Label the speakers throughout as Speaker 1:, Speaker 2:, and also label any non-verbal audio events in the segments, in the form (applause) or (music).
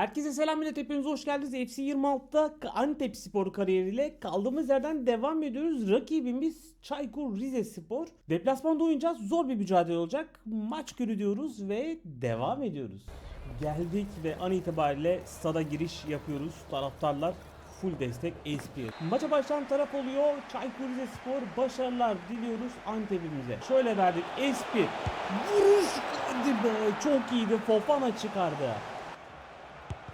Speaker 1: Herkese selam millet hepiniz hoş geldiniz. FC 26'da Antep Spor kariyeriyle kaldığımız yerden devam ediyoruz. Rakibimiz Çaykur Rizespor. Deplasmanda oynayacağız. Zor bir mücadele olacak. Maç günü diyoruz ve devam ediyoruz. Geldik ve an itibariyle stada giriş yapıyoruz. Taraftarlar full destek SP. Maça başlayan taraf oluyor. Çaykur Rizespor başarılar diliyoruz Antep'imize. Şöyle verdik SP. Vuruş hadi be çok iyiydi. Fofana çıkardı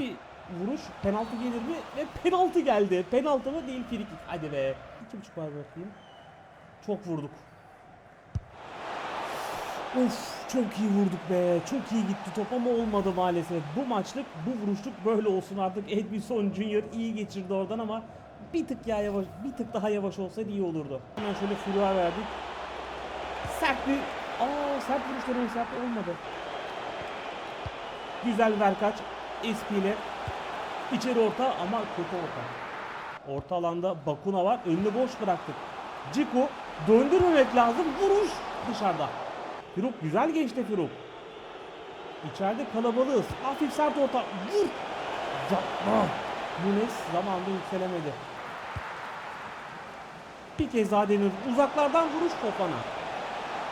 Speaker 1: bir vuruş penaltı gelir mi? Ve penaltı geldi. Penaltı mı değil frikik. Hadi be. İki buçuk var bakayım. Çok vurduk. Of çok iyi vurduk be. Çok iyi gitti top ama olmadı maalesef. Bu maçlık bu vuruşluk böyle olsun artık. Edmison Junior iyi geçirdi oradan ama bir tık ya yavaş, bir tık daha yavaş olsaydı iyi olurdu. Hemen şöyle Furu'a verdik. Sert bir Aa sert vuruş denemesi yaptı olmadı. Güzel ver kaç. SP ile içeri orta ama kötü orta. Orta alanda Bakuna var. Önünü boş bıraktık. Ciku döndürmemek lazım. Vuruş dışarıda. Firuk güzel geçti Firuk. İçeride kalabalığız. Hafif sert orta. Vur. Yapma. Nunes zamanında yükselemedi. Bir kez daha denir. Uzaklardan vuruş Fofana.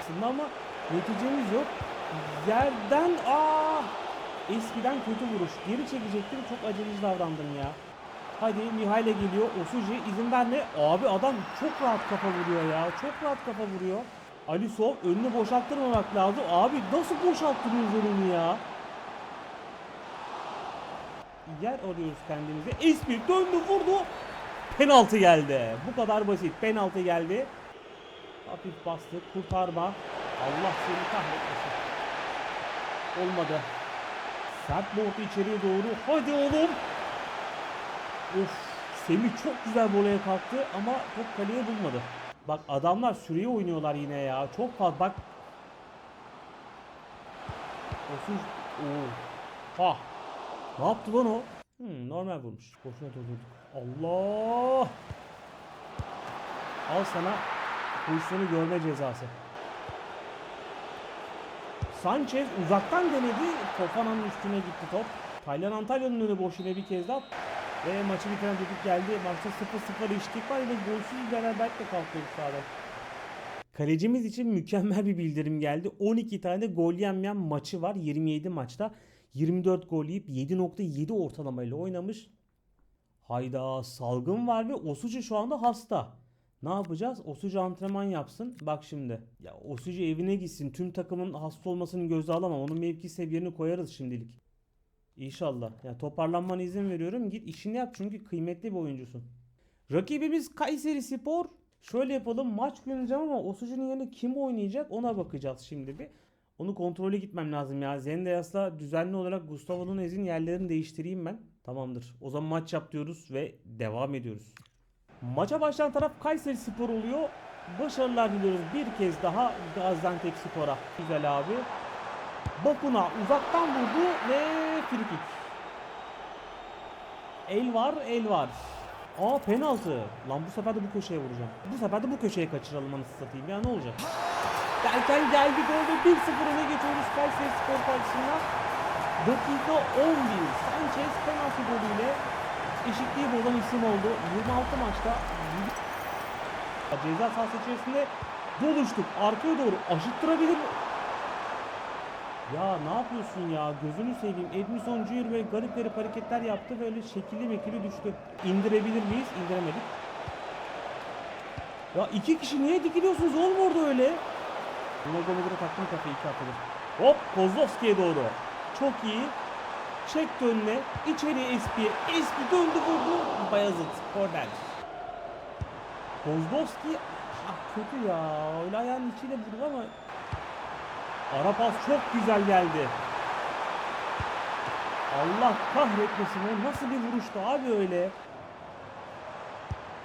Speaker 1: Aslında ama neticemiz yok. Yerden aa Eskiden kötü vuruş. Geri çekecektim. Çok aceleci davrandım ya. Hadi Mihail'e geliyor. Osuji izin verme. Abi adam çok rahat kafa vuruyor ya. Çok rahat kafa vuruyor. Alisov önünü boşalttırmamak lazım. Abi nasıl boşalttırıyoruz önünü ya? Yer arıyoruz kendimize. Esmir döndü vurdu. Penaltı geldi. Bu kadar basit. Penaltı geldi. Hafif bastı. Kurtarma. Allah seni kahretmesin. Olmadı. Sert boğdu içeriye doğru. Hadi oğlum. Of. Semih çok güzel voleye kalktı ama top kaleye bulmadı. Bak adamlar süreye oynuyorlar yine ya. Çok fazla bak. Osuz. Oo. Ha. Ne yaptı lan o? Hmm, normal vurmuş. Boşuna durdurduk. Allah. Al sana pozisyonu görme cezası. Sanchez uzaktan denedi. Fofana'nın üstüne gitti top. Taylan Antalya'nın önü boş yine bir kez daha. Ve maçı bitiren düdük geldi. Maçta 0-0 eşitlik var. Yine golsüz beraberlikle kalkıyoruz sahada. Kalecimiz için mükemmel bir bildirim geldi. 12 tane gol yenmeyen maçı var 27 maçta. 24 gol yiyip 7.7 ortalamayla oynamış. Hayda salgın var ve Osucu şu anda hasta. Ne yapacağız? Osucu antrenman yapsın. Bak şimdi. Ya Osucu evine gitsin. Tüm takımın hasta olmasını göze alamam. Onun mevki seviyeni koyarız şimdilik. İnşallah. Ya toparlanmana izin veriyorum. Git işini yap çünkü kıymetli bir oyuncusun. Rakibimiz Kayseri Spor. Şöyle yapalım. Maç kullanacağım ama Osucu'nun yerine kim oynayacak ona bakacağız şimdi bir. Onu kontrole gitmem lazım ya. Zendayas'la düzenli olarak Gustavo Nunez'in yerlerini değiştireyim ben. Tamamdır. O zaman maç yap diyoruz ve devam ediyoruz. Maça başlayan taraf Kayseri Spor oluyor. Başarılar diliyoruz bir kez daha Gaziantep Spor'a. Güzel abi. Bakuna uzaktan vurdu ve frikik. El var, el var. Aa penaltı. Lan bu sefer de bu köşeye vuracağım. Bu sefer de bu köşeye kaçıralım anasını satayım ya ne olacak? Derken geldi gol ve 1-0 öne geçiyoruz Kayseri Spor karşısında. Dakika 11. Sanchez penaltı golüyle eşitliği bozan isim oldu. 26 maçta ceza sahası içerisinde doluştuk. Arkaya doğru aşıttırabilir mi? Ya ne yapıyorsun ya? Gözünü seveyim. Edmison Junior böyle garip garip hareketler yaptı. Böyle şekilli mekili düştü. İndirebilir miyiz? İndiremedik. Ya iki kişi niye dikiliyorsunuz oğlum orada öyle? Nogomedre taktım kafayı iki atılır. Hop Kozlovski'ye doğru. Çok iyi. Çekti önüne. İçeriye Espi'ye. Espi döndü vurdu. Bayazıt. Korner. Kozlovski ah, kötü ya. Öyle ayağının içiyle vurdu ama Ara pas çok güzel geldi. Allah kahretmesin nasıl bir vuruştu abi öyle.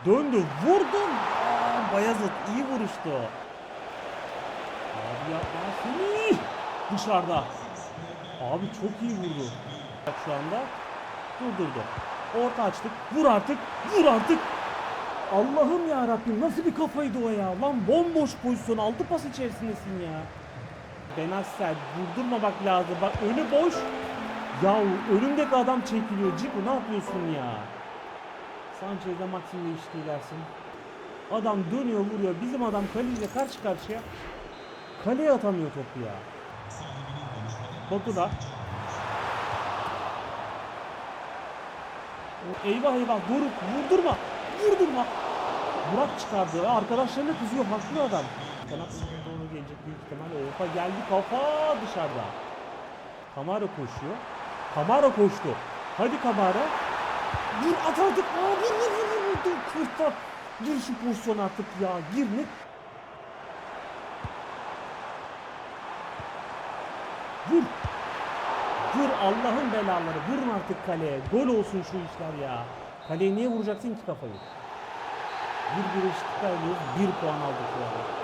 Speaker 1: Döndü vurdun. Aa, Bayazıt iyi vuruştu. Abi yapma seni. Dışarıda. Abi çok iyi vurdu. Şu anda durdurdu. Orta açtık. Vur artık. Vur artık. Allah'ım ya Rabbim nasıl bir kafaydı o ya. Lan bomboş pozisyon altı pas içerisindesin ya. Benassel vurdurmamak lazım. Bak önü boş. Ya önümdeki adam çekiliyor. Ciku ne yapıyorsun ya? Sanchez'de Maxim değişikliği dersin. Adam dönüyor vuruyor. Bizim adam kaleciyle karşı karşıya. Kaleye atamıyor topu ya. Batu da. Eyvah eyvah Doruk vurdurma. Vurdurma. Burak çıkardı. Arkadaşlarına kızıyor. Haklı adam. Kanat doğru gelecek büyük ihtimalle. Orta geldi kafa dışarıda. Kamara koşuyor. Kamara koştu. Hadi Kamara. Vur at artık. Aa, vur vur vur vur. Dur kurtar. Gir şu pozisyon artık ya. Gir ne? Vur. Vur Allah'ın belaları. Vurun artık kaleye. Gol olsun şu işler ya. Kaleye niye vuracaksın ki kafayı? Bir bir eşitlikler alıyoruz. Bir puan aldık bu arada.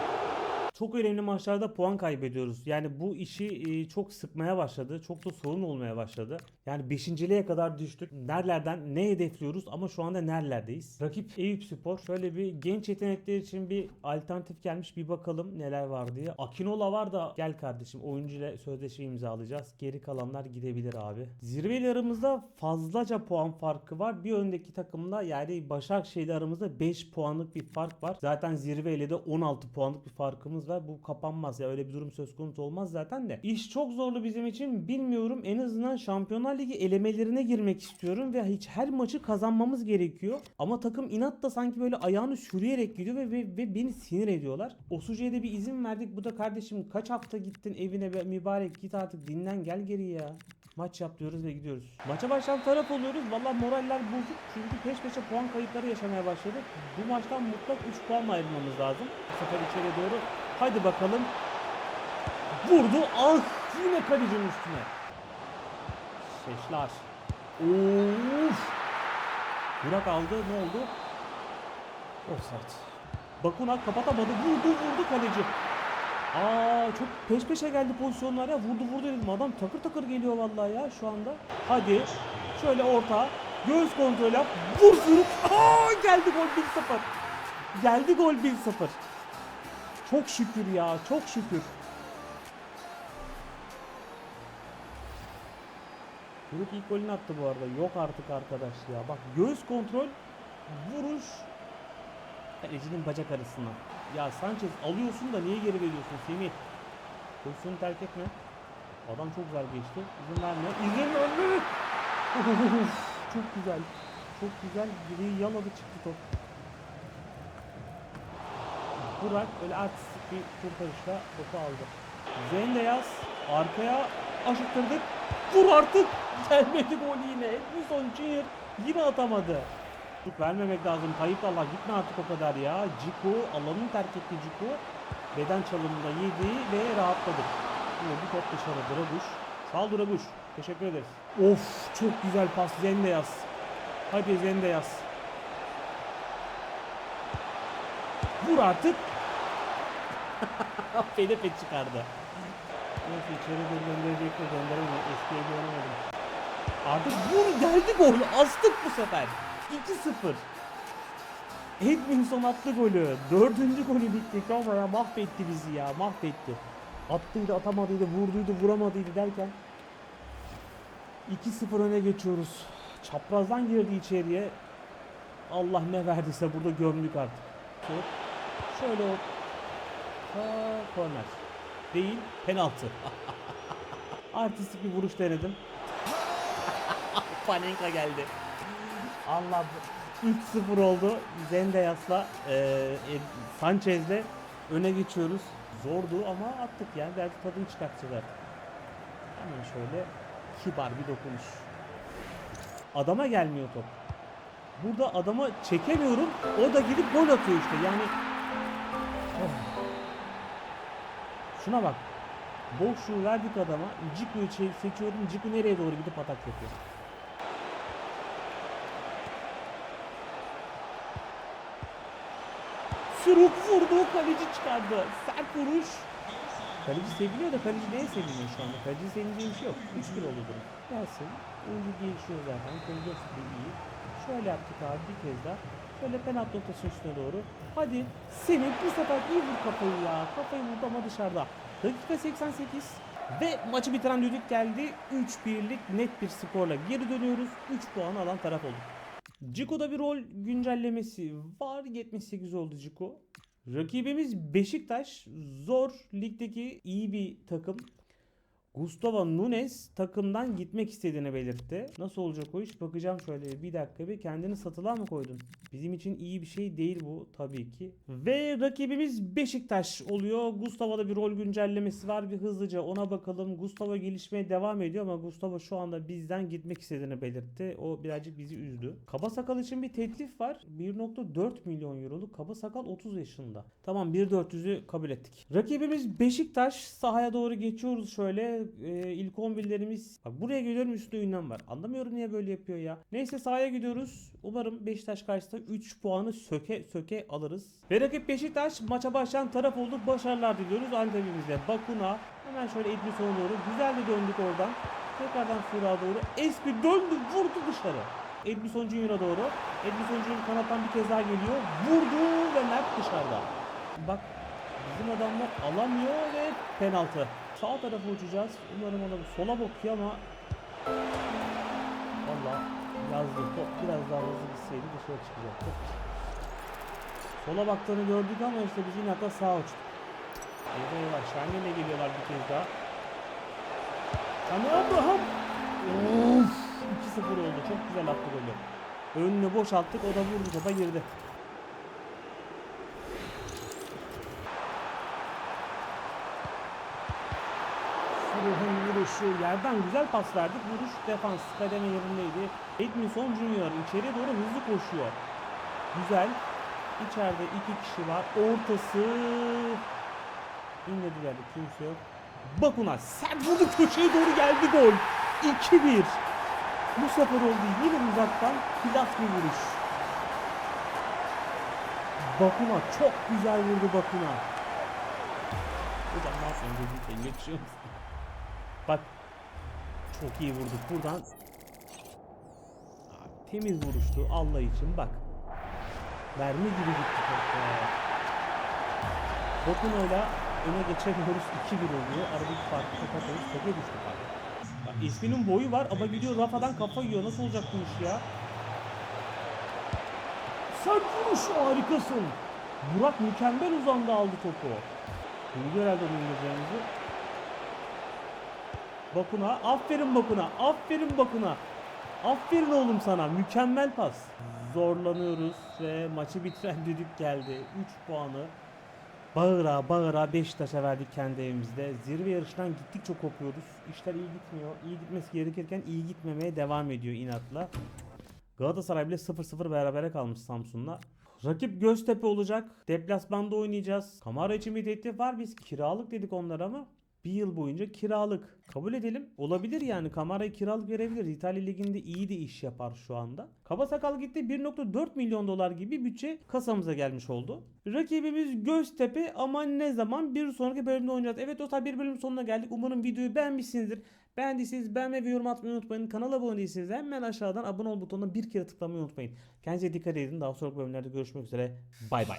Speaker 1: Çok önemli maçlarda puan kaybediyoruz. Yani bu işi e, çok sıkmaya başladı. Çok da sorun olmaya başladı. Yani beşinciliğe kadar düştük. Nerelerden ne hedefliyoruz ama şu anda nerelerdeyiz? Rakip Eyüp Spor. Şöyle bir genç yetenekler için bir alternatif gelmiş. Bir bakalım neler var diye. Akinola var da gel kardeşim oyuncuyla sözleşme imzalayacağız. Geri kalanlar gidebilir abi. Zirveyle aramızda fazlaca puan farkı var. Bir öndeki takımla yani Başakşehir'le aramızda 5 puanlık bir fark var. Zaten zirveyle de 16 puanlık bir farkımız var. Bu kapanmaz ya öyle bir durum söz konusu olmaz zaten de. İş çok zorlu bizim için. Bilmiyorum en azından Şampiyonlar Ligi elemelerine girmek istiyorum ve hiç her maçı kazanmamız gerekiyor. Ama takım inat da sanki böyle ayağını sürüyerek gidiyor ve, ve, ve beni sinir ediyorlar. Osucu'ya da bir izin verdik. Bu da kardeşim kaç hafta gittin evine be mübarek git artık dinlen gel geri ya. Maç yap diyoruz ve gidiyoruz. Maça başlayan taraf oluyoruz. Valla moraller bozuk. Çünkü peş peşe puan kayıpları yaşamaya başladık. Bu maçtan mutlak 3 puanla ayrılmamız lazım. Bu sefer içeri doğru. Hadi bakalım. Vurdu. Ah yine kalecinin üstüne. Şeşler. Of. Burak aldı. Ne oldu? Offside. Bakuna kapatamadı. Vurdu vurdu kaleci. Aa çok peş peşe geldi pozisyonlar ya. Vurdu vurdu dedim. Adam takır takır geliyor vallahi ya şu anda. Hadi. Şöyle orta. Göğüs kontrol yap. Vur vur. Aa geldi gol 1-0. Geldi gol 1-0. Çok şükür ya. Çok şükür. Buruk ilk golünü attı bu arada. Yok artık arkadaş ya. Bak göğüs kontrol. Vuruş. Kalecinin bacak arasına. Ya Sanchez alıyorsun da niye geri veriyorsun Semih? Pozisyonu terk etme. Adam çok güzel geçti. İzin verme. İzin verme. (laughs) çok güzel. Çok güzel. Biri yaladı çıktı top. Burak öyle artistik bir kurtarışla topu aldı. Zendeyaz arkaya aşıttırdık. Vur artık. (laughs) Gelmedi gol yine. Edmison Junior yine atamadı. Tut vermemek lazım. Kayıp Allah gitme artık o kadar ya. Ciku alanını terk etti Ciku. Beden çalımında yedi ve rahatladı. Yine bir top dışarı Draguş. Sağ ol. Teşekkür ederiz. Of çok güzel pas Zendeyaz. Hadi Zendeyaz. Vur artık. (laughs) Fedefet çıkardı. Neyse içeri doğru gönderecek mi gönderemiyor. Eskiye güvenemedim. Artık vur geldi gol. Astık bu sefer. 2-0. Edminson attı golü. Dördüncü golü bittik ama ya mahvetti bizi ya mahvetti. Attıydı atamadıydı vurduydu vuramadıydı derken 2-0 öne geçiyoruz. Çaprazdan girdi içeriye. Allah ne verdiyse burada gömdük artık. Şöyle Ha, korner. Değil penaltı. (laughs) Artistik bir vuruş denedim. (laughs) Panenka geldi. Allah 3-0 oldu. Zendayas'la e, e, Sanchez'le öne geçiyoruz. Zordu ama attık yani belki tadını çıkartacağız artık. Hemen şöyle kibar bir dokunuş. Adama gelmiyor top. Burada adama çekemiyorum. O da gidip gol atıyor işte. Yani Şuna bak. Boşluğu verdik adama. Ciku'yu seçiyorum. Ciku nereye doğru gidip atak yapıyor. Sürük vurdu, kaleci çıkardı. Sert vuruş. Kaleci seviniyor da kaleci neye seviniyor şu anda? Kaleci sevineceği bir şey yok. 3-1 oldu durum. Gelsin. Oyuncu gelişiyor zaten. Da iyi. Şöyle yaptık abi bir kez daha. Şöyle penaltı noktasının üstüne doğru. Hadi Semih bu sefer iyi vur kafayı ya. Kafayı vurdu ama dışarıda. Dakika 88. Ve maçı bitiren düdük geldi. 3-1'lik net bir skorla geri dönüyoruz. 3 puan alan taraf olduk. Ciko'da bir rol güncellemesi var. 78 oldu Ciko. Rakibimiz Beşiktaş. Zor ligdeki iyi bir takım. Gustavo Nunes takımdan gitmek istediğini belirtti. Nasıl olacak o iş? Bakacağım şöyle bir dakika bir kendini satılan mı koydun? Bizim için iyi bir şey değil bu tabii ki. Ve rakibimiz Beşiktaş oluyor. Gustavo'da bir rol güncellemesi var. Bir hızlıca ona bakalım. Gustavo gelişmeye devam ediyor ama Gustavo şu anda bizden gitmek istediğini belirtti. O birazcık bizi üzdü. Kaba Sakal için bir teklif var. 1.4 milyon euroluk. Kaba Sakal 30 yaşında. Tamam 1.400'ü kabul ettik. Rakibimiz Beşiktaş. Sahaya doğru geçiyoruz şöyle. Ee, ilk 11'lerimiz. Bak buraya geliyorum üstünde ünlem var. Anlamıyorum niye böyle yapıyor ya. Neyse sahaya gidiyoruz. Umarım Beşiktaş karşısında 3 puanı söke söke alırız. Ve rakip Beşiktaş maça başlayan taraf olduk. Başarılar diliyoruz Antep'imizde. Bakuna hemen şöyle Edmison'a doğru. Güzel de döndük oradan. Tekrardan Fura doğru. Espi döndü vurdu dışarı. Edmison Junior'a doğru. Edmison Junior kanattan bir kez daha geliyor. Vurdu ve Mert dışarıda. Bak bizim adamlar alamıyor ve penaltı. Sağ tarafa uçacağız. Umarım ona sola bakıyor ama Valla yazdı. Top biraz daha hızlı gitseydi dışarı çıkacaktı. Sola baktığını gördük ama işte biz inatla sağa uçtuk. Eyvah eyvah Şahin'le geliyorlar bir kez daha. Hani Abraham. Of 2-0 oldu. Çok güzel attı golü. Önünü boşalttık. O da vurdu topa girdi. Vuruşu yerden güzel pas verdik. Vuruş defans kademe yerindeydi. Edminson Junior içeri doğru hızlı koşuyor. Güzel. İçeride iki kişi var. Ortası inlediler kimse yok. Bakuna sert vurdu köşeye doğru geldi gol. 2-1. Bu sefer oldu yine uzaktan klas bir vuruş. Bakuna çok güzel vurdu Bakuna. Hocam ne yapıyorsun gözükten geçiyor musun? Bak çok iyi vurduk buradan. Temiz vuruştu Allah için bak. Mermi gibi gitti. Bokuno'yla öne geçemiyoruz 2-1 oluyor. Aradaki farkı kapatıyoruz. Topa düştük abi. Bak, boyu var ama gidiyor rafadan kafa yiyor. Nasıl olacak bu iş ya? Sen vuruş harikasın. Burak mükemmel uzanda aldı topu. Duydu herhalde duyulacağımızı. Bakuna. Aferin Bakuna. Aferin Bakuna. Aferin oğlum sana. Mükemmel pas. Zorlanıyoruz ve maçı bitiren (laughs) düdük geldi. 3 puanı bağıra bağıra Beşiktaş'a verdik kendi evimizde. Zirve yarışından gittikçe kopuyoruz. İşler iyi gitmiyor. İyi gitmesi gerekirken iyi gitmemeye devam ediyor inatla. Galatasaray bile 0-0 berabere kalmış Samsun'la. Rakip Göztepe olacak. Deplasmanda oynayacağız. Kamara için bir teklif var. Biz kiralık dedik onlara ama bir yıl boyunca kiralık. Kabul edelim. Olabilir yani. Kamara'yı kiralık verebilir. İtalya Ligi'nde iyi de iş yapar şu anda. Kaba sakal gitti 1.4 milyon dolar gibi bütçe kasamıza gelmiş oldu. Rakibimiz Göztepe ama ne zaman? Bir sonraki bölümde oynayacağız. Evet dostlar bir bölüm sonuna geldik. Umarım videoyu beğenmişsinizdir. Beğendiyseniz beğenme ve yorum atmayı unutmayın. Kanala abone değilseniz hemen aşağıdan abone ol butonuna bir kere tıklamayı unutmayın. Kendinize dikkat edin. Daha sonraki bölümlerde görüşmek üzere. Bay bay.